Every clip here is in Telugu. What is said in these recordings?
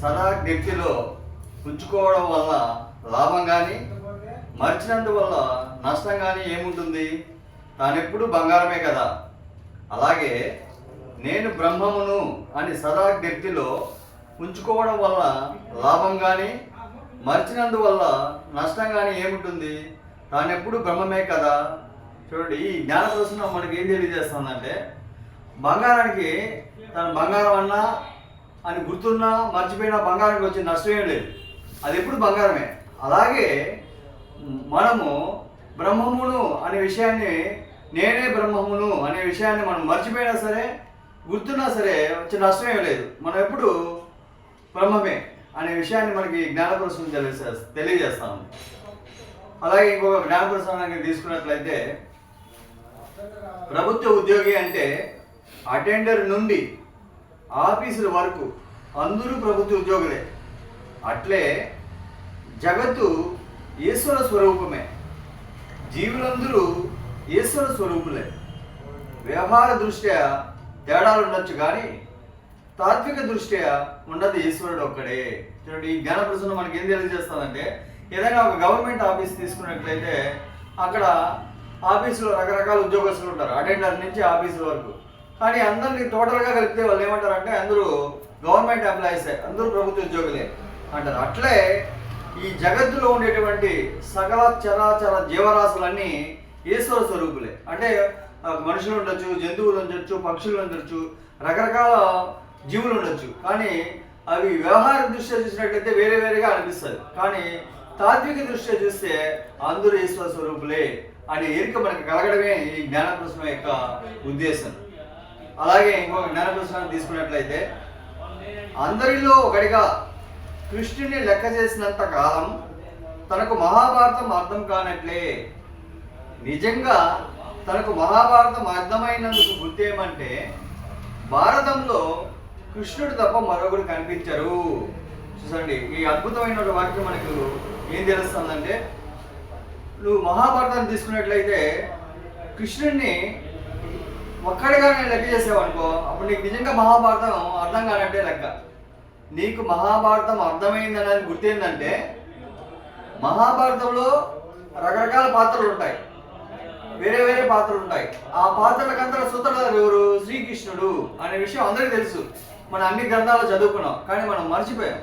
సదా వ్యక్తిలో ఉంచుకోవడం వల్ల లాభం కానీ మర్చినందువల్ల నష్టం కానీ ఏముంటుంది? తానెప్పుడు బంగారమే కదా. అలాగే నేను బ్రహ్మమును అని సదా వ్యక్తిలో ఉంచుకోవడం వల్ల లాభం కానీ మర్చినందువల్ల నష్టం కానీ ఏముంటుంది? తానెప్పుడు బ్రహ్మమే కదా. చూడండి ఈ జ్ఞాన దర్శనం మనకి ఏం తెలియజేస్తుందంటే బంగారానికి తన బంగారం అన్నా అని గుర్తున్నా మర్చిపోయినా బంగారం వచ్చే నష్టమే లేదు. అది ఎప్పుడు బంగారమే. అలాగే మనము బ్రహ్మమును అనే విషయాన్ని నేనే బ్రహ్మమును అనే విషయాన్ని మనం మర్చిపోయినా సరే గుర్తున్నా సరే వచ్చే నష్టమే లేదు. మనం ఎప్పుడు బ్రహ్మమే అనే విషయాన్ని మనకి జ్ఞానప్రసం తెలియజే తెలియజేస్తాము. అలాగే ఇంకొక జ్ఞానపురుషాన్ని తీసుకున్నట్లయితే ప్రభుత్వ ఉద్యోగి అంటే అటెండర్ నుండి ఆఫీసుల వరకు అందరూ ప్రభుత్వ ఉద్యోగులే. అట్లే జగత్తు ఈశ్వర స్వరూపమే. జీవులందరూ ఈశ్వర స్వరూపులే. వ్యవహార దృష్ట్యా తేడాలు ఉండొచ్చు కానీ తాత్విక దృష్ట్యా ఉన్నది ఈశ్వరుడు ఒక్కడే. చూడండి ఈ జ్ఞాన ప్రశ్న మనకి ఏం తెలియజేస్తుందంటే ఏదైనా ఒక గవర్నమెంట్ ఆఫీస్ తీసుకున్నట్లయితే అక్కడ ఆఫీసులో రకరకాల ఉద్యోగస్తులు ఉంటారు అటెండర్ నుంచి ఆఫీసుల వరకు. కానీ అందరినీ టోటల్గా కలిపితే వాళ్ళు ఏమంటారు అంటే అందరూ గవర్నమెంట్ ఎంప్లాయీసే అందరూ ప్రభుత్వ ఉద్యోగులే అంటారు. అట్లే ఈ జగత్తులో ఉండేటువంటి సకల చరాచర జీవరాశులన్నీ ఈశ్వర స్వరూపులే. అంటే మనుషులు ఉండొచ్చు జంతువులు ఉండొచ్చు పక్షులు ఉండొచ్చు రకరకాల జీవులు ఉండొచ్చు. కానీ అవి వ్యవహార దృష్ట్యా చూసినట్లయితే వేరే వేరేగా అనిపిస్తుంది. కానీ తాత్విక దృష్ట్యా చూస్తే అందరూ ఈశ్వర స్వరూపులే అనే ఎరిక మనకు కలగడమే ఈ జ్ఞానప్రశ్న యొక్క ఉద్దేశం. అలాగే ఇంకొక జ్ఞానప్రశ్న తీసుకున్నట్లయితే అందరిలో ఒకటిగా కృష్ణుని లెక్క చేసినంత కాలం తనకు మహాభారతం అర్థం కానట్లే. నిజంగా తనకు మహాభారతం అర్థమైనందుకు గుర్తు ఏమంటే భారతంలో కృష్ణుడు తప్ప మరొకరు కనిపించరు. చూసండి ఈ అద్భుతమైన వాక్యం మనకు ఏం తెలుస్తుందంటే నువ్వు మహాభారతాన్ని తీసుకున్నట్లయితే కృష్ణుడిని ఒక్కడిగా నేను లెక్క చేసేవనుకో అప్పుడు నీకు నిజంగా మహాభారతం అర్థం కానట్టే లెక్క. నీకు మహాభారతం అర్థమైందని గుర్తేందంటే మహాభారతంలో రకరకాల పాత్రలు ఉంటాయి. వేరే వేరే పాత్రలు ఉంటాయి. ఆ పాత్రలకంతా సూత్రధారు ఎవరు? శ్రీకృష్ణుడు అనే విషయం అందరికీ తెలుసు. మనం అన్ని గ్రంథాలు చదువుకున్నాం కానీ మనం మర్చిపోయాం.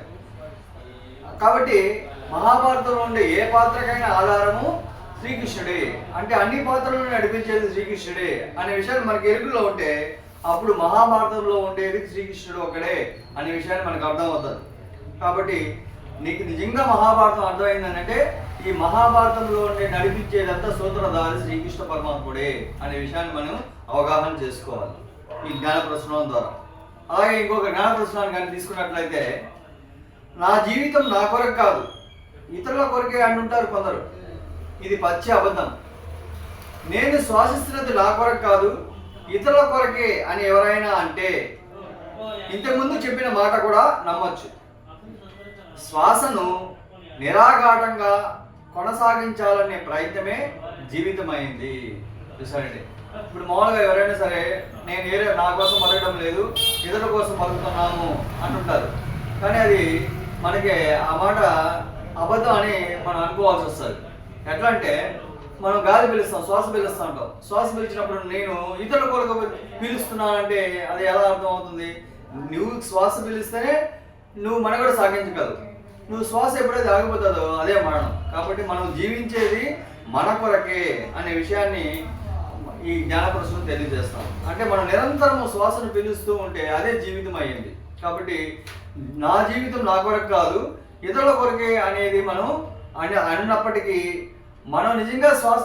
కాబట్టి మహాభారతంలో ఉండే ఏ పాత్రకైనా ఆధారము శ్రీకృష్ణుడే. అంటే అన్ని పాత్రలను నడిపించేది శ్రీకృష్ణుడే అనే విషయాలు మనకి ఎరుగులో ఉంటే అప్పుడు మహాభారతంలో ఉండేది శ్రీకృష్ణుడు ఒకడే అనే విషయాన్ని మనకు అర్థమవుతుంది కాబట్టి నీకు నిజంగా మహాభారతం అర్థమైందని అంటే ఈ మహాభారతంలో ఉండే నడిపించేదంతా సూత్రధారి శ్రీకృష్ణ పరమాత్ముడే అనే విషయాన్ని మనం అవగాహన చేసుకోవాలి. ఈ జ్ఞాన ప్రశ్నం ద్వారా. అలాగే ఇంకొక జ్ఞాన ప్రశ్నాన్ని కానీ తీసుకున్నట్లయితే నా జీవితం నా కొరకు కాదు. ఇతరుల కొరకే అంటుంటారు కొందరు. ఇది పచ్చి అబద్ధం. నేను శ్వాసిస్తున్నది నా కొరకు కాదు ఇతరుల కొరకే అని ఎవరైనా అంటే ఇంతకుముందు చెప్పిన మాట కూడా నమ్మచ్చు. శ్వాసను నిరాఘాటంగా కొనసాగించాలనే ప్రయత్నమే జీవితమైంది. చూసారండి ఇప్పుడు మామూలుగా ఎవరైనా సరే నేను ఏరే నా కోసం బతకడం లేదు ఇతరుల కోసం బతుకుతున్నాము అంటుంటారు. కానీ అది మనకి ఆ మాట అబద్ధం అని మనం అనుకోవాల్సి వస్తుంది. ఎట్లా అంటే మనం గాలి పిలుస్తాం శ్వాస పిలుస్తూ ఉంటాం శ్వాస పిలిచినప్పుడు నేను ఇతరుల కొరకు పీలుస్తున్నానంటే అది ఎలా అర్థం అవుతుంది నువ్వు శ్వాస పిలిస్తేనే నువ్వు మనగడ సాగించగలవు నువ్వు శ్వాస ఎప్పుడైతే ఆగిపోతుందో అదే మరణం. కాబట్టి మనం జీవించేది మన కొరకే అనే విషయాన్ని ఈ జ్ఞానపరుషులు తెలియజేస్తాం అంటే మనం నిరంతరం శ్వాసను పిలుస్తూ ఉంటే అదే జీవితం అయ్యింది. కాబట్టి నా జీవితం నా కొరకు కాదు ఇతరుల కొరకే అనేది మనం అని అన్నప్పటికీ మనం నిజంగా శ్వాస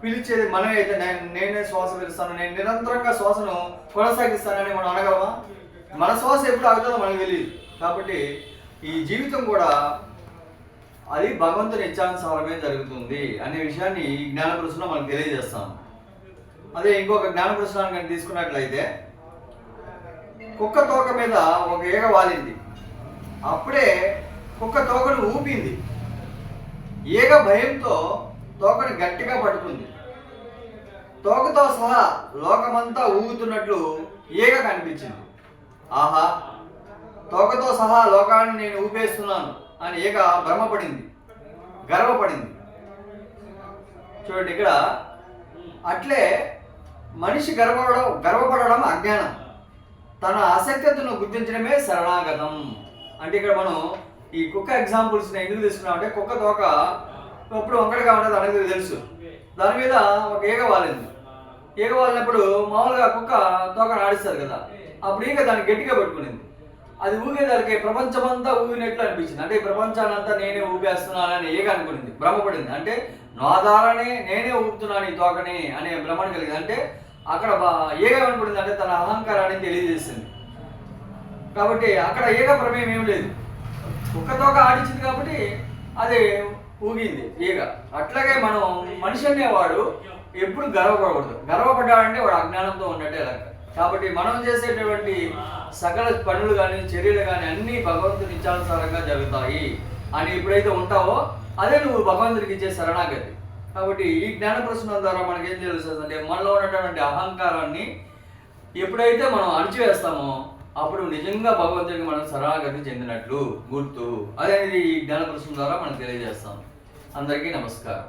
పిలిచేది మనమే అయితే నేను నేనే శ్వాస పిలుస్తాను నేను నిరంతరంగా శ్వాసను కొనసాగిస్తానని మనం అనగలమా? మన శ్వాస ఎప్పుడు ఆగుతుందో మనకు తెలియదు. కాబట్టి ఈ జీవితం కూడా అది భగవంతుని ఇచ్చానుసారమే జరుగుతుంది అనే విషయాన్ని ఈ జ్ఞాన ప్రశ్నలో మనకు తెలియజేస్తాం. అదే ఇంకొక జ్ఞాన ప్రశ్న కానీ తీసుకున్నట్లయితే కుక్క తోక మీద ఒక ఈగ వాలింది. అప్పుడే కుక్క తోకను ఊపింది. ఈగ భయంతో తోకను గట్టిగా పట్టుకుంది. తోకతో సహా లోకమంతా ఊగుతున్నట్లు ఈగ కనిపించింది. ఆహా తోకతో సహా లోకాన్ని నేను ఊపేస్తున్నాను అని ఈగ భ్రమపడింది గర్వపడింది. చూడండి ఇక్కడ అట్లే మనిషి గర్వపడడం గర్వపడడం అజ్ఞానం. తన ఆసక్తతను గుర్తించడమే శరణాగతం. అంటే ఇక్కడ మనం ఈ కుక్క ఎగ్జాంపుల్స్ నేను ఎందుకు తీసుకున్నాను అంటే కుక్క తోక ఎప్పుడు వంకడగా ఉండదు అనేది తెలుసు. దాని మీద ఒక ఈగ వాలింది ఈగ వాలినప్పుడు మామూలుగా కుక్క తోక ఆడిస్తారు కదా. అప్పుడు ఈగ దాన్ని గట్టిగా పట్టుకునింది. అది ఊగేదానికి ప్రపంచమంతా ఊగినట్లు అనిపించింది. అంటే ఈ ప్రపంచానంతా నేనే ఊపేస్తున్నానని ఈగ అనుకునింది భ్రమపడింది. అంటే నా ద్వారానే నేనే ఊపుతున్నాను ఈ తోకని అనే భ్రమణ కలిగింది. అంటే అక్కడ బా- ఏగ అనుకునింది అంటే తన అహంకారాన్ని తెలియజేసింది. కాబట్టి అక్కడ ఏగ ప్రమేయం ఏం లేదు. కుక్కతోక ఆడించింది కాబట్టి అది ఊగింది ఈగ. అట్లాగే మనం మనిషి అనేవాడు ఎప్పుడు గర్వపడకూడదు. గర్వపడ్డాడంటే వాడు అజ్ఞానంతో ఉన్నట్టే లెక్క. కాబట్టి మనం చేసేటటువంటి సకల పనులు కానీ చర్యలు కానీ అన్నీ భగవంతుని ఇచ్చానుసారంగా జరుగుతాయి అని ఎప్పుడైతే ఉంటావో అదే నువ్వు భగవంతుడికి ఇచ్చే శరణాగతి. కాబట్టి ఈ జ్ఞాన ప్రశ్న ద్వారా మనకేం తెలుస్తుంది అంటే మనలో ఉన్నటువంటి అహంకారాన్ని ఎప్పుడైతే మనం అణిచివేస్తామో అప్పుడు నిజంగా భగవంతుడికి మనం శరణాగతి చెందినట్లు గుర్తు. అనేది ఈ జ్ఞాన ప్రశ్న ద్వారా మనం తెలియజేస్తాం. అందరికీ నమస్కారం.